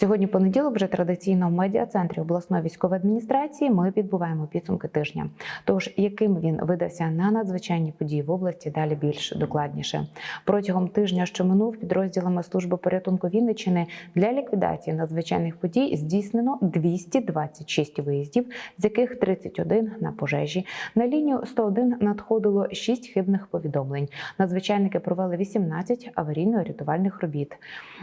Сьогодні понеділок, вже традиційно в медіа-центрі обласної військової адміністрації ми підбуваємо підсумки тижня. Тож, яким він видався на надзвичайні події в області, далі більш докладніше. Протягом тижня, що минув, підрозділами служби порятунку Вінниччини для ліквідації надзвичайних подій здійснено 226 виїздів, з яких 31 на пожежі. На лінію 101 надходило 6 хибних повідомлень. Надзвичайники провели 18 аварійно-рятувальних робіт.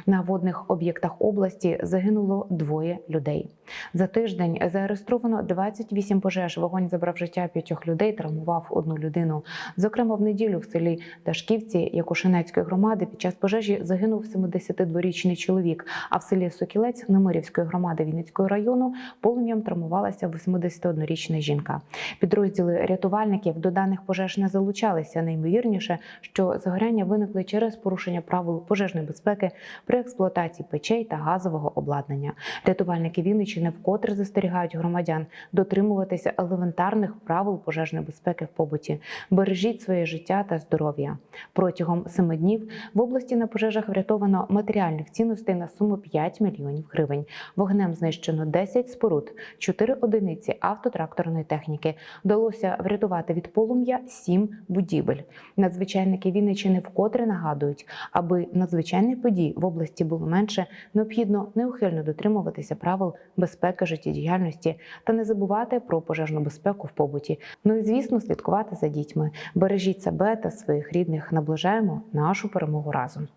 На водних об'єктах області загинуло двоє людей. За тиждень зареєстровано 28 пожеж. Вогонь забрав життя п'ятьох людей, травмував одну людину. Зокрема, в неділю в селі Дашківці Якушинецької громади під час пожежі загинув 72-річний чоловік. А в селі Сокілець Немирівської громади Вінницького району полум'ям травмувалася 81-річна жінка. Підрозділи рятувальників до даних пожеж не залучалися. Найімовірніше, що загоряння виникли через порушення правил пожежної безпеки при експлуатації печей та газового обладнання. Рятувальники Вінниччини вкотре застерігають громадян дотримуватися елементарних правил пожежної безпеки в побуті. Бережіть своє життя та здоров'я. Протягом семи днів в області на пожежах врятовано матеріальних цінностей на суму 5 мільйонів гривень. Вогнем знищено 10 споруд, 4 одиниці автотракторної техніки. Вдалося врятувати від полум'я 7 будівель. Надзвичайники Вінниччини вкотре нагадують, аби надзвичайних подій в області було менше, необхідно неухильно дотримуватися правил безпеки життєдіяльності та не забувати про пожежну безпеку в побуті. Ну і звісно, слідкувати за дітьми. Бережіть себе та своїх рідних. Наближаємо нашу перемогу разом.